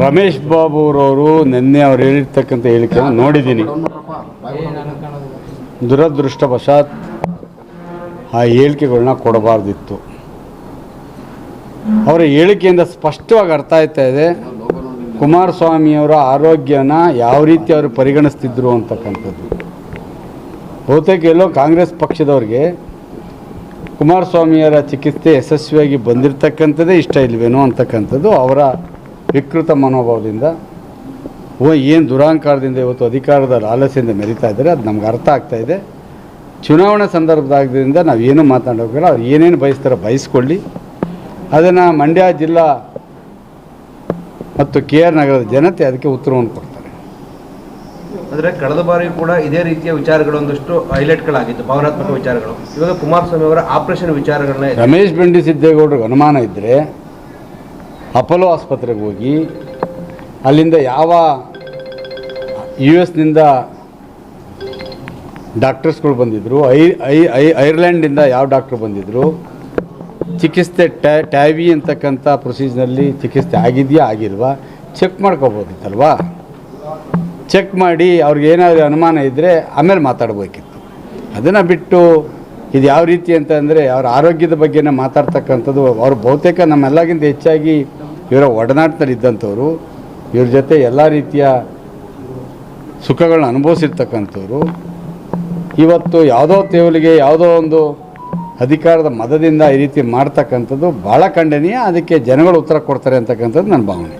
ರಮೇಶ್ ಬಾಬು ಅವರವರು ನಿನ್ನೆ ಅವ್ರು ಹೇಳಿರ್ತಕ್ಕಂಥ ಹೇಳಿಕೆಯನ್ನು ನೋಡಿದ್ದೀನಿ. ದುರದೃಷ್ಟವಶಾತ್ ಆ ಹೇಳಿಕೆಗಳನ್ನ ಕೊಡಬಾರ್ದಿತ್ತು. ಅವರ ಹೇಳಿಕೆಯಿಂದ ಸ್ಪಷ್ಟವಾಗಿ ಅರ್ಥ ಆಯ್ತಾ ಇದೆ. ಕುಮಾರಸ್ವಾಮಿಯವರ ಆರೋಗ್ಯನ ಯಾವ ರೀತಿ ಅವರು ಪರಿಗಣಿಸ್ತಿದ್ರು ಅಂತಕ್ಕಂಥದ್ದು. ಬಹುತೇಕ ಎಲ್ಲೋ ಕಾಂಗ್ರೆಸ್ ಪಕ್ಷದವ್ರಿಗೆ ಕುಮಾರಸ್ವಾಮಿಯವರ ಚಿಕಿತ್ಸೆ ಯಶಸ್ವಿಯಾಗಿ ಬಂದಿರತಕ್ಕಂಥದ್ದೇ ಇಷ್ಟ ಇಲ್ವೇನೋ ಅಂತಕ್ಕಂಥದ್ದು ಅವರ ವಿಕೃತ ಮನೋಭಾವದಿಂದ. ಏನು ದುರಾಂಕಾರದಿಂದ ಇವತ್ತು ಅಧಿಕಾರದ ಆಲಸ್ಯದಿಂದ ಮೆರಿತಾ ಇದ್ದಾರೆ, ಅದು ನಮ್ಗೆ ಅರ್ಥ ಆಗ್ತಾ ಇದೆ. ಚುನಾವಣೆ ಸಂದರ್ಭದಾಗದ್ರಿಂದ ನಾವು ಏನು ಮಾತಾಡೋಕ್ಕಿಲ್ಲ ಅವ್ರು ಏನೇನು ಬಯಸ್ತಾರೋ ಬಯಸ್ಕೊಳ್ಳಿ. ಅದನ್ನು ಮಂಡ್ಯ ಜಿಲ್ಲಾ ಮತ್ತು ಕೆ ಆರ್ ನಗರದ ಜನತೆ ಅದಕ್ಕೆ ಉತ್ತರವನ್ನು ಕೊಡ್ತಾರೆ. ಅಂದ್ರೆ ಕಳೆದ ಬಾರಿ ಕೂಡ ಇದೇ ರೀತಿಯ ವಿಚಾರಗಳು ಒಂದಷ್ಟು ಹೈಲೈಟ್ಗಳಾಗಿತ್ತು ಭಾವನಾತ್ಮಕ ವಿಚಾರಗಳು. ಇವಾಗ ಕುಮಾರಸ್ವಾಮಿ ಅವರ ಆಪರೇಷನ್ ವಿಚಾರಗಳನ್ನ ರಮೇಶ್ ಬೆಂಡಿ ಸಿದ್ದೇಗೌಡರಿಗೆ ಅನುಮಾನ ಇದ್ದರೆ ಅಪೋಲೋ ಆಸ್ಪತ್ರೆಗೆ ಹೋಗಿ ಅಲ್ಲಿಂದ ಯಾವ ಯು ಎಸ್ನಿಂದ ಡಾಕ್ಟರ್ಸ್ಗಳು ಬಂದಿದ್ದರು ಐ ಐ ಐ ಐರ್ಲೆಂಡಿಂದ ಯಾವ ಡಾಕ್ಟ್ರು ಬಂದಿದ್ದರು ಚಿಕಿತ್ಸೆ ಟ್ಯಾ ಟ್ಯಾವಿ ಅಂತಕ್ಕಂಥ ಪ್ರೊಸೀಜರ್ನಲ್ಲಿ ಚಿಕಿತ್ಸೆ ಆಗಿದೆಯಾ, ಆಗಿಲ್ವಾ ಚೆಕ್ ಮಾಡ್ಕೋಬೋದಿತ್ತಲ್ವಾ? ಚೆಕ್ ಮಾಡಿ ಅವ್ರಿಗೆ ಏನಾದರೂ ಅನುಮಾನ ಇದ್ದರೆ ಆಮೇಲೆ ಮಾತಾಡಬೇಕಿತ್ತು. ಅದನ್ನು ಬಿಟ್ಟು ಇದು ಯಾವ ರೀತಿ ಅಂತ ಅಂದರೆ ಅವ್ರ ಆರೋಗ್ಯದ ಬಗ್ಗೆನೇ ಮಾತಾಡ್ತಕ್ಕಂಥದ್ದು ಅವ್ರು ಬಹುತೇಕ ನಮ್ಮೆಲ್ಲಗಿಂತ ಹೆಚ್ಚಾಗಿ ಇವರ ಒಡನಾಟದಲ್ಲಿ ಇದ್ದಂಥವ್ರು, ಇವ್ರ ಜೊತೆ ಎಲ್ಲ ರೀತಿಯ ಸುಖಗಳನ್ನ ಅನುಭವಿಸಿರ್ತಕ್ಕಂಥವ್ರು. ಇವತ್ತು ಯಾವುದೋ ತೇವಲಿಗೆ ಯಾವುದೋ ಒಂದು ಅಧಿಕಾರದ ಮದದಿಂದ ಈ ರೀತಿ ಮಾಡ್ತಕ್ಕಂಥದ್ದು ಭಾಳ ಖಂಡನೀಯ. ಅದಕ್ಕೆ ಜನಗಳು ಉತ್ತರ ಕೊಡ್ತಾರೆ ಅಂತಕ್ಕಂಥದ್ದು ನನ್ನ ಭಾವನೆ.